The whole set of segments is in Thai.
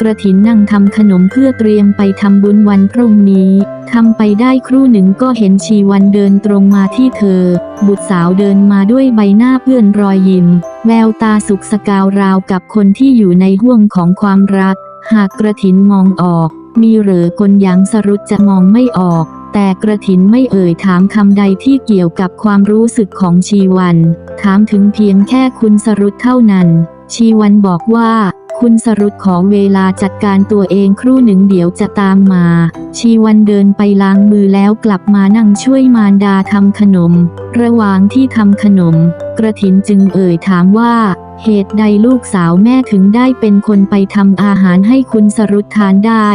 กระถินนั่งทำขนมเพื่อเตรียมไปทำบุญวันพรุ่งนี้ทำไปได้ครู่หนึ่งก็เห็นชีวันเดินตรงมาที่เธอ บุตรสาวเดินมาด้วยใบหน้าเปื้อนรอยยิ้ม แววตาสุขสกาวราวกับคนที่อยู่ในห่วงของความรัก หากกระถินมองออก มีเหรือกลยังสรุปจะมองไม่ออก แต่กระถินไม่เอ่ยถามคำใดที่เกี่ยวกับความรู้สึกของชีวัน ถามถึงเพียงแค่คุณสรุปเท่านั้น ชีวันบอกว่า คุณสรุปของเวลาจัดการตัวเองครู่หนึ่งเดี๋ยวจะตามมา ชีวันเดินไปล้างมือแล้วกลับมานั่งช่วยมารดาทำขนม ระหว่างที่ทำขนม กระถินจึงเอ่ยถามว่า เหตุใดลูกสาวแม่ถึงได้เป็นคนไปทำอาหารให้คุณสรุปทานได้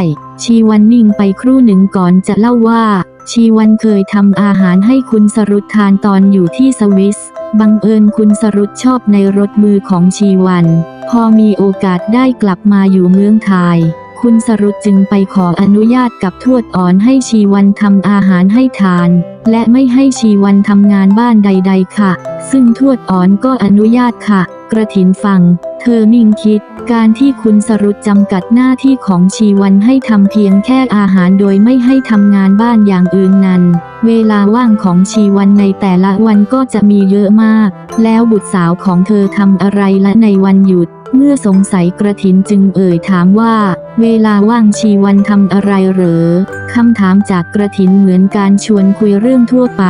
ชีวันนิ่งไปครู่หนึ่งก่อนจะเล่าว่า ชีวันเคยทำอาหารให้คุณสรุปทานตอนอยู่ที่สวิส บังเอิญคุณสรุปชอบในรถมือของชีวัน พอมีโอกาสได้กลับมาอยู่เมืองไทย คุณสรุปจึงไปขออนุญาตกับทวดอ่อนให้ชีวันทำอาหารให้ทาน และไม่ให้ชีวันทำงานบ้านใด ๆ ค่ะ ซึ่งทวดอ่อนก็อนุญาตค่ะ กระถินฟัง เธอนิ่งคิด การที่คุณสรุปจำกัดหน้าที่ของชีวันให้ทำเพียงแค่อาหารโดยไม่ให้ทำงานบ้านอย่างอื่นนั้น เวลาว่างของชีวันในแต่ละวันก็จะมีเยอะมาก แล้วบุตรสาวของเธอทำอะไรละในวันหยุด เมื่อสงสัยกระถินจึงเอ่ยถามว่า เวลาว่างชีวันทำอะไรเหรอคำถามจากกระถินเหมือนการชวนคุยเรื่องทั่วไป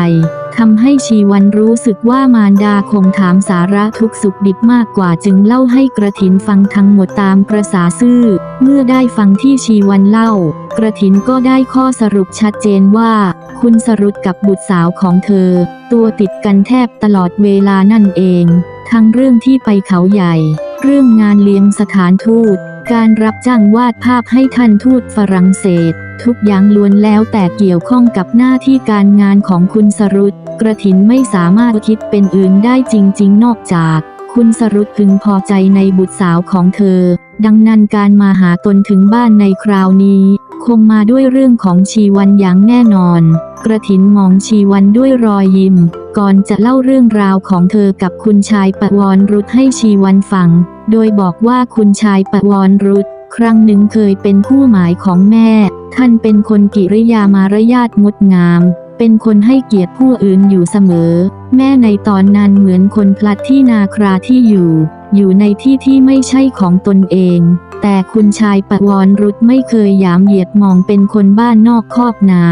ทำให้ชีวันรู้สึกว่ามารดาคงถามสาระทุกสุขดิบมากกว่าจึงเล่าให้กระถินฟังทั้งหมดตามประษาซื่อ เมื่อได้ฟังที่ชีวันเล่า กระถินก็ได้ข้อสรุปชัดเจนว่า คุณสรุปกับบุตรสาวของเธอ ตัวติดกันแทบตลอดเวลานั่นเอง ทั้งเรื่องที่ไปเขาใหญ่ เรื่องงานเลี้ยงสถานทูต การรับจ้างวาดภาพให้ท่านทูตฝรั่งเศส ทุกอย่างล้วนแล้วแต่เกี่ยวข้องกับหน้าที่การงานของคุณสรุตกระถินไม่สามารถคิดเป็นอื่นได้จริง ๆ นอกจาก คุณสรุตพึงพอใจในบุตรสาวของเธอ ดังนั้นการมาหาตนถึงบ้านในคราวนี้ คงมาด้วยเรื่องของชีวันอย่างแน่นอน กระถินมองชีวันด้วยรอยยิ้ม ก่อนจะเล่าเรื่องราวของเธอกับคุณชายปวรรุษให้ชีวันฟัง โดยบอกว่าคุณชายปวรรุษครั้งหนึ่งเคยเป็นผู้หมายของแม่ ท่านเป็นคนกิริยามารยาทงดงาม เป็นคนให้เกียรติผู้อื่นอยู่เสมอ แม่ในตอนนั้นเหมือนคนพลัดที่นาคราที่อยู่ อยู่ในที่ที่ไม่ใช่ของตนเอง แต่คุณชายปวรรุษไม่เคยยามเหยียดมองเป็นคนบ้านนอกคอกนา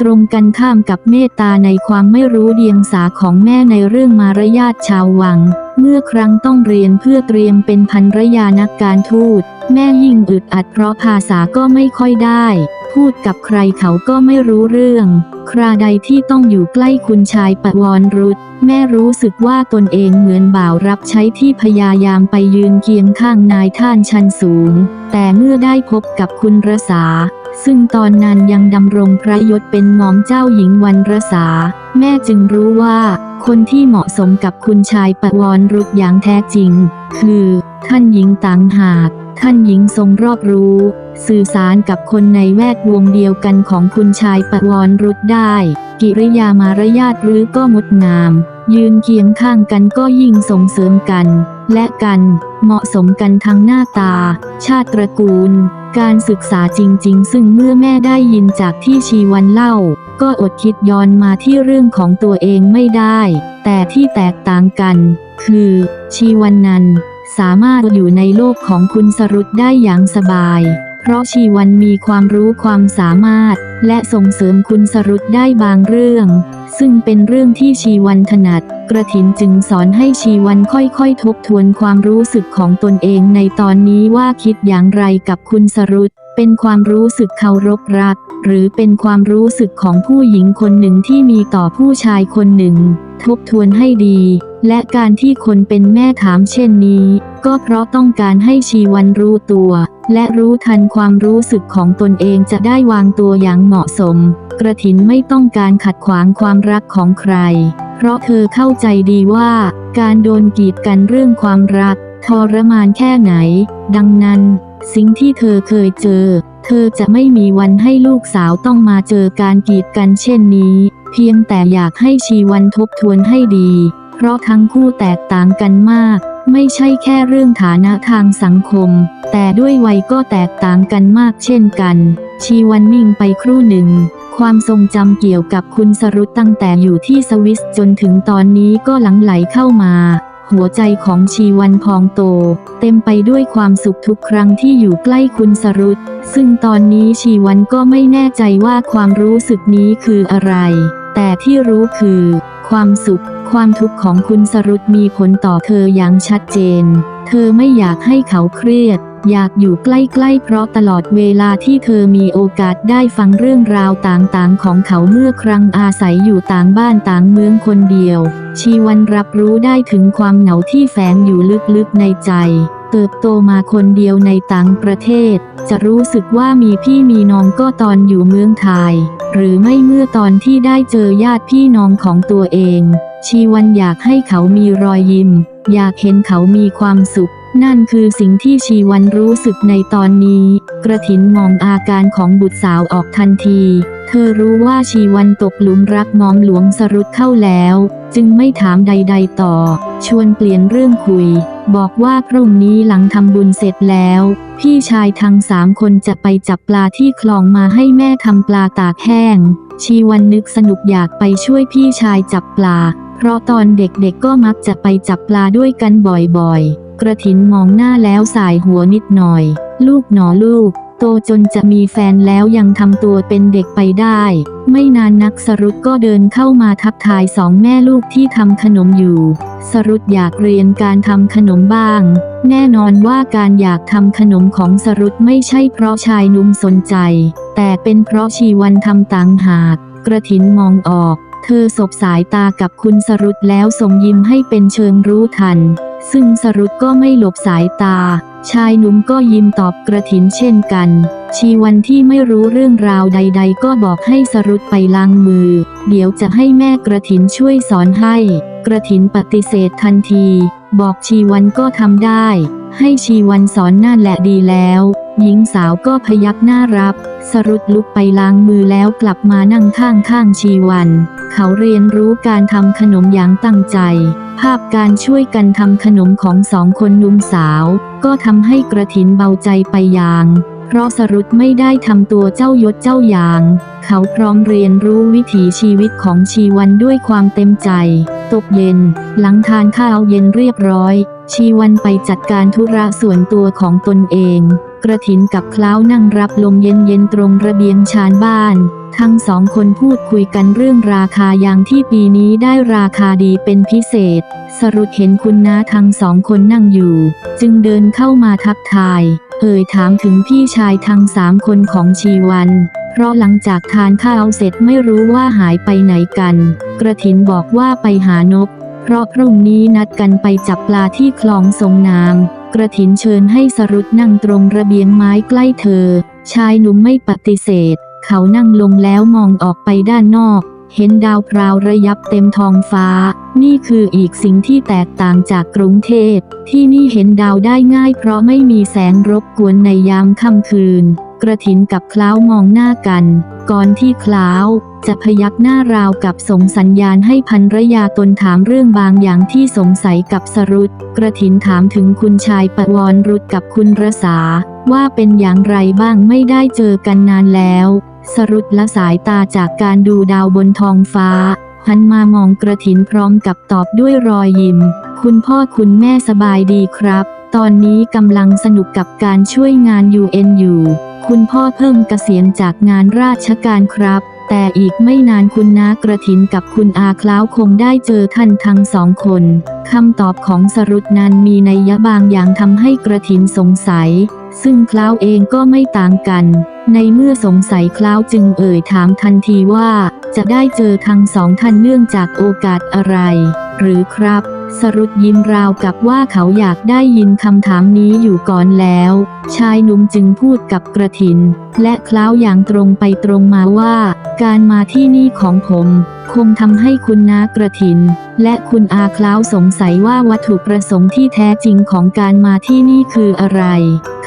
ตรงกันข้ามกับเมตตาในความไม่รู้เดียงสาของแม่ในเรื่องมารยาทชาววัง เมื่อครั้งต้องเรียนเพื่อเตรียมเป็นภรรยานักการทูต แม่ยิ่งอึดอัดเพราะภาษาก็ไม่ค่อยได้ พูดกับใครเขาก็ไม่รู้เรื่อง คราใดที่ต้องอยู่ใกล้คุณชายปวรรุษแม่รู้สึกว่าตนเองเหมือนบ่าวรับใช้ที่พยายามไปยืนเคียงข้างนายท่านชั้นสูง แต่เมื่อได้พบกับคุณรสา ซึ่งตอนนั้นยังดำรงพระยศเป็นหม่อมเจ้าหญิงวันรสา แม่จึงรู้ว่า คนที่เหมาะสมกับคุณชายปวรรุษอย่างแท้จริง คือ ท่านหญิงต่างหาก ท่านหญิงทรงรอบรู้ สื่อสารกับคนในแวดวงเดียวกันของคุณชายปวรรุษได้ กิริยามารยาทหรือก็งดงาม ยืนเคียงข้างกันก็ยิ่งส่งเสริมกัน และกัน เหมาะสมกันทั้งหน้าตา ชาติตระกูล การศึกษาจริง ๆ ซึ่งเมื่อแม่ได้ยินจากที่ชีวันเล่า ก็อดคิดย้อนมาที่เรื่องของตัวเองไม่ได้ แต่ที่แตกต่างกัน คือ ชีวันนั้นสามารถอยู่ในโลกของคุณสรุตได้อย่างสบาย เพราะชีวันมีความรู้ความสามารถ และส่งเสริมคุณสรุตได้บางเรื่อง ซึ่งเป็นเรื่องที่ชีวันถนัด กระถินจึงสอนให้ชีวันค่อยๆ ทบทวนความรู้สึกของตนเองในตอนนี้ว่าคิดอย่างไรกับคุณสรุต เป็นความรู้สึกเคารพรัก หรือเป็นความรู้สึกของผู้หญิงคนหนึ่งที่มีต่อผู้ชายคนหนึ่ง ทบทวนให้ดี และการที่คนเป็นแม่ถามเช่นนี้ ก็เพราะต้องการให้ชีวันรู้ตัว และรู้ทันความรู้สึกของตนเองจะได้วางตัวอย่างเหมาะสม กระถินไม่ต้องการขัดขวางความรักของใคร เพราะเธอเข้าใจดีว่า การโดนกีดกันเรื่องความรักทรมานแค่ไหน ดังนั้น สิ่งที่เธอเคยเจอ เธอจะไม่มีวันให้ลูกสาวต้องมาเจอการกีดกันเช่นนี้ เพียงแต่อยากให้ชีวันทบทวนให้ดี เพราะทั้งคู่แตกต่างกันมาก ไม่ใช่แค่เรื่องฐานะทางสังคม แต่ด้วยวัยก็แตกต่างกันมากเช่นกัน ชีวันนิ่งไปครู่หนึ่งความทรงจำเกี่ยวกับคุณสรุตตั้งแต่อยู่ที่สวิสจนถึงตอนนี้ก็หลังไหลเข้ามา หัวใจของชีวันพองโต เต็มไปด้วยความสุขทุกครั้งที่อยู่ใกล้คุณสรุต ซึ่งตอนนี้ชีวันก็ไม่แน่ใจว่าความรู้สึกนี้คืออะไร แต่ที่รู้คือ ความสุข ความทุกข์ของคุณสรุตมีผลต่อเธออย่างชัดเจน เธอไม่อยากให้เขาเครียด อยากอยู่ใกล้ๆ เพราะตลอดเวลาที่เธอมีโอกาสได้ฟังเรื่องราวต่างๆ ของเขาเมื่อครั้งอาศัยอยู่ต่างบ้านต่างเมืองคนเดียว ชีวันรับรู้ได้ถึงความเหงาที่แฝงอยู่ลึกๆในใจ เติบโตมาคนเดียวในต่างประเทศ จะรู้สึกว่ามีพี่มีน้องก็ตอนอยู่เมืองไทย หรือไม่เมื่อตอนที่ได้เจอญาติพี่น้องของตัวเอง ชีวันอยากให้เขามีรอยยิ้ม อยากเห็นเขามีความสุข นั่นคือสิ่งที่ชีวันรู้สึกในตอนนี้ กระถินมองอาการของบุตรสาวออกทันที เธอรู้ว่าชีวันตกหลุมรักมอมหลวงสรุตเข้าแล้ว จึงไม่ถามใด ๆ ต่อ ชวนเปลี่ยนเรื่องคุย บอกว่าพรุ่งนี้หลังทำบุญเสร็จแล้ว พี่ชายทั้งสามคนจะไปจับปลาที่คลองมาให้แม่ทำปลาตากแห้ง ชีวันนึกสนุกอยากไปช่วยพี่ชายจับปลา เพราะตอนเด็กๆก็มักจะไปจับปลาด้วยกันบ่อยๆ กระถินมองหน้าแล้วสายหัวนิดหน่อย ลูกหนอลูก โตจนจะมีแฟนแล้วยังทำตัวเป็นเด็กไปได้ ไม่นานนักสรุตก็เดินเข้ามาทักทายสองแม่ลูกที่ทำขนมอยู่ สรุตอยากเรียนการทำขนมบ้าง แน่นอนว่าการอยากทำขนมของสรุตไม่ใช่เพราะชายหนุ่มสนใจ แต่เป็นเพราะชีวันทำต่างหาก กระถินมองออก เธอสบสายตากับคุณสรุตแล้วส่งยิ้มให้เป็นเชิงรู้ทัน ซึ่งสรุตก็ไม่หลบสายตา ชายหนุ่มก็ยิ้มตอบกระถินเช่นกัน ชีวันที่ไม่รู้เรื่องราวใด ๆ ก็บอกให้สรุตไปล้างมือ เดี๋ยวจะให้แม่กระถินช่วยสอนให้ กระถินปฏิเสธทันที บอกชีวันก็ทำได้ ให้ชีวันสอนนั่นแหละดีแล้ว หญิงสาวก็พยักหน้ารับ สรุตลุกไปล้างมือแล้วกลับมานั่งข้างข้างชีวัน เขาเรียนรู้การทำขนมอย่างตั้งใจ ภาพการช่วยกันทำขนมของสองคนนุ่มสาว ก็ทำให้กระถินเบาใจไปอย่าง เพราะสรุตไม่ได้ทำตัวเจ้ายศเจ้าอย่าง เขาพร้อมเรียนรู้วิถีชีวิตของชีวันด้วยความเต็มใจ ตกเย็น หลังทานข้าวเย็นเรียบร้อย ชีวันไปจัดการธุระส่วนตัวของตนเอง กระถินกับคล้าวนั่งรับลมเย็นๆตรงระเบียงชานบ้าน ทั้งสองคนพูดคุยกันเรื่องราคายางที่ปีนี้ได้ราคาดีเป็นพิเศษ สรุปเห็นคุณน้าทั้งสองคนนั่งอยู่ จึงเดินเข้ามาทักทาย เอ่ยถามถึงพี่ชายทั้งสามคนของชีวัน เพราะหลังจากทานข้าวเสร็จไม่รู้ว่าหายไปไหนกัน กระถินบอกว่าไปหานก เพราะพรุ่งนี้นัดกันไปจับปลาที่คลองสงน้ำกระถินเชิญให้สรุตนั่งตรงระเบียงไม้ใกล้เธอ ชายหนุ่มไม่ปฏิเสธ เขานั่งลงแล้วมองออกไปด้านนอก เห็นดาวพราวระยับเต็มท้องฟ้า นี่คืออีกสิ่งที่แตกต่างจากกรุงเทพที่นี่เห็นดาวได้ง่ายเพราะไม่มีแสงรบกวนในยามค่ำคืน กระถินกับคล้าวมองหน้ากัน ก่อนที่คล้าวจะพยักหน้าราวกับส่งสัญญาณให้พันรยาตนถามเรื่องบางอย่างที่สงสัยกับสรุตกระถินถามถึงคุณชายปวรรุตกับคุณรสา ว่าเป็นอย่างไรบ้างไม่ได้เจอกันนานแล้ว สรุตละสายตาจากการดูดาวบนท้องฟ้าหันมามองกระถินพร้อมกับตอบด้วยรอยยิ้ม คุณพ่อคุณแม่สบายดีครับ ตอนนี้กำลังสนุกกับการช่วยงาน UN อยู่ คุณพ่อเพิ่งเกษียณจากงานราชการครับ แต่อีกไม่นานคุณน้ากระถินกับคุณอาคล้าวคงได้เจอท่านทั้งสองคนคำตอบของสรุตนั้นมีนัยยะบางอย่างทำให้กระถินสงสัย ซึ่งคล้าวเองก็ไม่ต่างกัน ในเมื่อสงสัยคล้าวจึงเอ่ยถามทันทีว่า จะได้เจอทั้งสองท่านเนื่องจากโอกาสอะไร หรือครับ สรุตยิ้มราวกับว่าเขาอยากได้ยินคำถามนี้อยู่ก่อนแล้ว ชายหนุ่มจึงพูดกับกระถิน และคล้าวอย่างตรงไปตรงมาว่า การมาที่นี่ของผม คงทำให้คุณนากระถิน และคุณอาคล้าวสงสัยว่าวัตถุประสงค์ที่แท้จริงของการมาที่นี่คืออะไร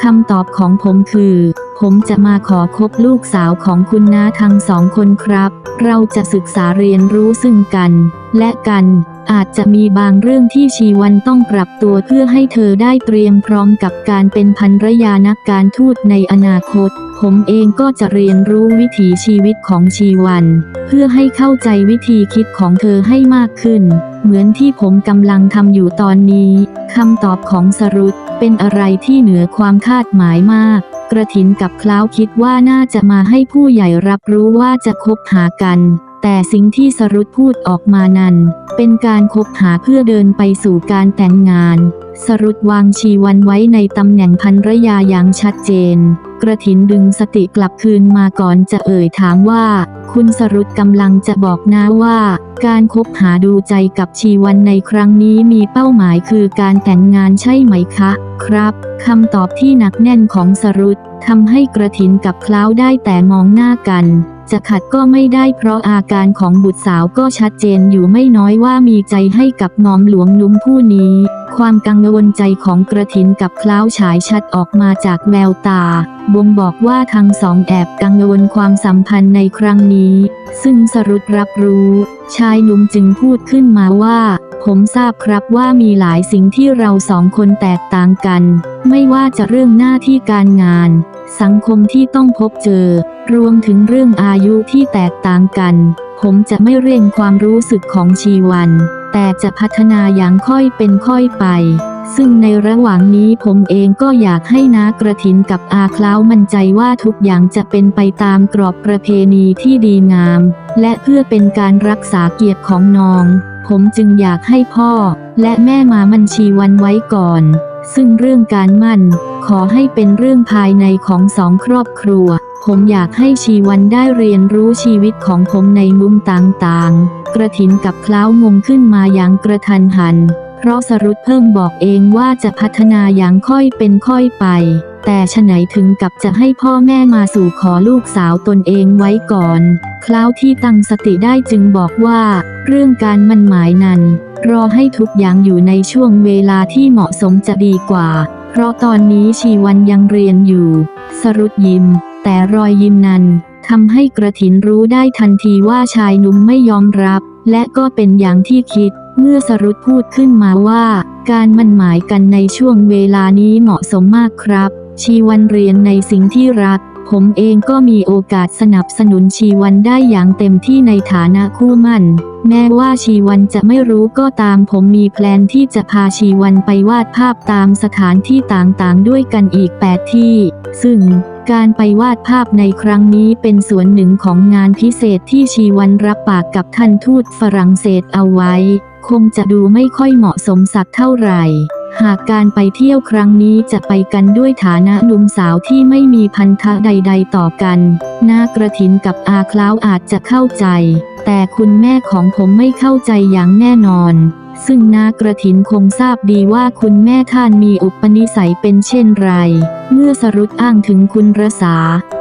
คำตอบของผมคือ ผมจะมาขอคบลูกสาวของคุณน้าทั้งสองคนครับ เราจะศึกษาเรียนรู้ซึ่งกัน และกัน อาจจะมีบางเรื่องที่ชีวันต้องปรับตัวเพื่อให้เธอได้เตรียมพร้อมกับการเป็นภรรยานักการทูตในอนาคต ผมเองก็จะเรียนรู้วิถีชีวิตของชีวัน เพื่อให้เข้าใจวิธีคิดของเธอให้มากขึ้น เหมือนที่ผมกำลังทำอยู่ตอนนี้คำตอบของสรุตเป็นอะไรที่เหนือความคาดหมายมาก กระถินกับคล้าวคิดว่าน่าจะมาให้ผู้ใหญ่รับรู้ว่าจะคบหากัน แต่สิ่งที่สรุตพูดออกมานั้น เป็นการคบหาเพื่อเดินไปสู่การแต่งงาน สรุตวางชีวันไว้ในตำแหน่งภรรยาอย่างชัดเจน กระถินดึงสติกลับคืนมาก่อนจะเอ่ยถามว่า คุณสรุตกำลังจะบอกนะว่า การคบหาดูใจกับชีวันในครั้งนี้มีเป้าหมายคือการแต่งงานใช่ไหมคะ ครับคำตอบที่หนักแน่นของสรุตทำให้กระถินกับคล้าวได้แต่มองหน้ากัน จะขัดก็ไม่ได้เพราะอาการของบุตรสาวก็ชัดเจนอยู่ไม่น้อยว่ามีใจให้กับหมอมหลวงนุ่มผู้นี้ ความกังวลใจของกระถินกับคล้าวฉายชัดออกมาจากแววตา บ่งบอกว่าทั้งสองแอบกังวลความสัมพันธ์ในครั้งนี้ ซึ่งสรุตรับรู้ ชายหนุ่มจึงพูดขึ้นมาว่า ผมทราบครับว่ามีหลายสิ่งที่เราสองคนแตกต่างกัน ไม่ว่าจะเรื่องหน้าที่การงาน สังคมที่ต้องพบเจอ รวมถึงเรื่องอายุที่แตกต่างกัน ผมจะไม่เร่งความรู้สึกของชีวัน แต่จะพัฒนาอย่างค่อยเป็นค่อยไป ซึ่งในระหว่างนี้ผมเองก็อยากให้นากระถินกับอาคล้าวมั่นใจว่าทุกอย่างจะเป็นไปตามกรอบประเพณีที่ดีงาม และเพื่อเป็นการรักษาเกียรติของน้อง ผมจึงอยากให้พ่อ และแม่มามันชีวันไว้ก่อน ซึ่งเรื่องการมั่น ขอให้เป็นเรื่องภายในของสองครอบครัว ผมอยากให้ชีวันได้เรียนรู้ชีวิตของผมในมุมต่างๆ กระถินกับคล้าวงงขึ้นมาอย่างกระทันหัน เพราะสรุปเพิ่มบอกเองว่าจะพัฒนาอย่างค่อยเป็นค่อยไป แต่ฉะไหนถึงกับจะให้พ่อแม่มาสู่ขอลูกสาวตนเองไว้ก่อน คล้าวที่ตั้งสติได้จึงบอกว่า เรื่องการมั่นหมายนั้น รอให้ทุกอย่างอยู่ในช่วงเวลาที่เหมาะสมจะดีกว่า เพราะตอนนี้ชีวันยังเรียนอยู่ สรุปยิ้ม แต่รอยยิ้มนั้นทำให้กระถินรู้ได้ทันทีว่าชายหนุ่มไม่ยอมรับ และก็เป็นอย่างที่คิด เมื่อสรุปพูดขึ้นมาว่า การมั่นหมายกันในช่วงเวลานี้เหมาะสมมากครับ ชีวันเรียนในสิ่งที่รัก ผมเองก็มีโอกาสสนับสนุนชีวันได้อย่างเต็มที่ในฐานะคู่มั่น แม้ว่าชีวันจะไม่รู้ก็ตามผมมีแพลนที่จะพาชีวันไปวาดภาพตามสถานที่ต่างๆ ด้วยกันอีก 8 ที่ ซึ่ง การไปวาดภาพในครั้งนี้เป็นส่วนหนึ่งของงานพิเศษที่ชีวันรับปากกับท่านทูตฝรั่งเศสเอาไว้ คงจะดูไม่ค่อยเหมาะสมสักเท่าไหร่ หากการไปเที่ยวครั้งนี้จะไปกันด้วยฐานะหนุ่มสาวที่ไม่มีพันธะใด ๆ ต่อกันนากระถินกับอาคล้าวอาจจะเข้าใจ แต่คุณแม่ของผมไม่เข้าใจอย่างแน่นอน ซึ่งนากระถินคงทราบดีว่าคุณแม่ท่านมีอุปนิสัยเป็นเช่นไร เมื่อสรุปอ้างถึงคุณรสา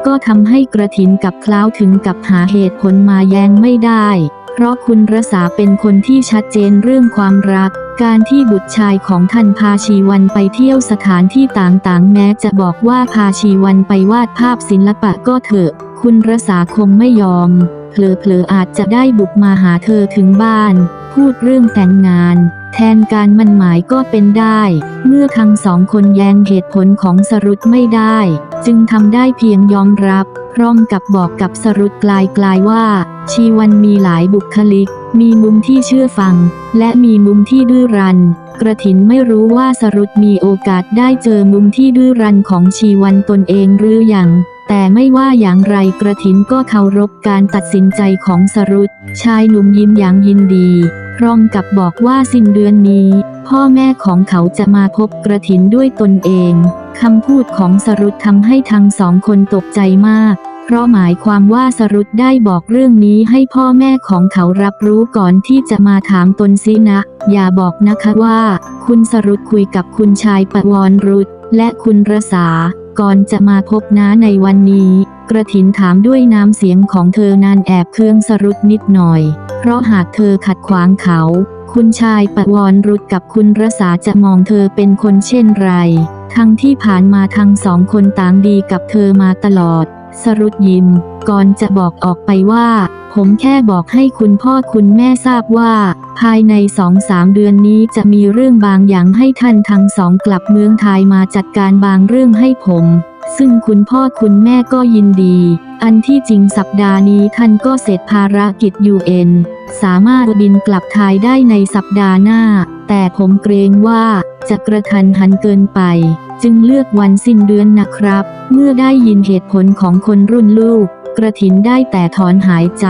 ก็ทำให้กระถินกับคล้าวถึงกับหาเหตุผลมาแย้งไม่ได้ เพราะคุณรสาเป็นคนที่ชัดเจนเรื่องความรัก การที่บุตรชายของท่านพาชีวันไปเที่ยวสถานที่ต่างๆ แม้จะบอกว่าพาชีวันไปวาดภาพศิลปะก็เถอะ คุณรสาคงไม่ยอม เผลอๆอาจจะได้บุกมาหาเธอถึงบ้าน พูดเรื่องแต่งงาน แทนการมันหมายก็เป็นได้ เมื่อทั้งสองคนแย้งเหตุผลของสรุปไม่ได้ จึงทำได้เพียงยอมรับ พร้อมกับบอกกับสรุปกลายๆว่า ชีวันมีหลายบุคลิก มีมุมที่เชื่อฟัง และมีมุมที่ดื้อรั้นกระถินไม่รู้ว่าสรุปมีโอกาสได้เจอมุมที่ดื้อรั้นของชีวันตนเองหรือยัง แต่ไม่ว่าอย่างไรกระถินก็เคารพการตัดสินใจของสรุปชายหนุ่มยิ้มอย่างยินดี พร้อมกับบอกว่าสิ้นเดือนนี้ พ่อแม่ของเขาจะมาพบกระถินด้วยตนเองคำพูดของสรุปทำให้ทั้งสองคนตกใจมาก เพราะหมายความว่าสรุปได้บอกเรื่องนี้ให้พ่อแม่ของเขารับรู้ก่อนที่จะมาถามตนสินะ อย่าบอกนะคะว่า คุณสรุปคุยกับคุณชายปวรรุษและคุณรสา ก่อนจะมาพบน้าในวันนี้ กระถินถามด้วยน้ำเสียงของเธอนานแอบเครื่องสรุปนิดหน่อย เพราะหากเธอขัดขวางเขา คุณชายปวรรุดกับคุณรสาจะมองเธอเป็นคนเช่นไร ทั้งที่ผ่านมาทั้งสองคนต่างดีกับเธอมาตลอด สรุดยิ้ม ก่อนจะบอกออกไปว่า ผมแค่บอกให้คุณพ่อคุณแม่ทราบว่า ภายในสองสามเดือนนี้จะมีเรื่องบางอย่างให้ท่านทั้งสองกลับเมืองไทยมาจัดการบางเรื่องให้ผม ซึ่งคุณพ่อคุณแม่ก็ยินดี อันที่จริงสัปดาห์นี้ท่านก็เสร็จภารกิจ UN สามารถบินกลับไทยได้ในสัปดาห์หน้า แต่ผมเกรงว่าจะกระทันหันเกินไป จึงเลือกวันสิ้นเดือนนะครับ เมื่อได้ยินเหตุผลของคนรุ่นลูก กระถินได้แต่ถอนหายใจ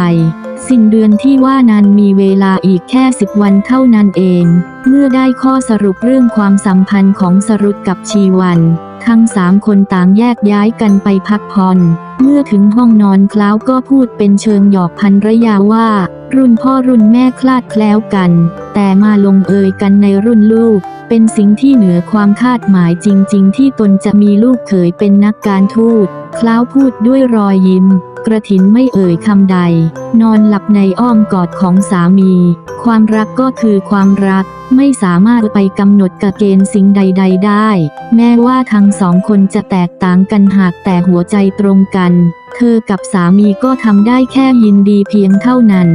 สิ้นเดือนที่ว่านั้นมีเวลาอีกแค่สิบวันเท่านั้นเอง เมื่อได้ข้อสรุปเรื่องความสัมพันธ์ของสรุปกับชีวัน ทั้งสามคนต่างแยกย้ายกันไปพักผ่อน เมื่อถึงห้องนอนคล้าวก็พูดเป็นเชิงหยอกพันรยาว่า รุ่นพ่อรุ่นแม่คลาดแคล้วกัน แต่มาลงเอยกันในรุ่นลูก เป็นสิ่งที่เหนือความคาดหมายจริง ๆ ที่ตนจะมีลูกเขยเป็นนักการทูตคล้าวพูดด้วยรอยยิ้ม กระถินไม่เอ่ยคำใด นอนหลับในอ้อมกอดของสามี ความรักก็คือความรักไม่สามารถไปกำหนดกเกณฑ์สิ่งใด ๆ ได้ แม้ว่าทั้งสองคนจะแตกต่างกันหากแต่หัวใจตรงกัน เธอกับสามีก็ทำได้แค่ยินดีเพียงเท่านั้น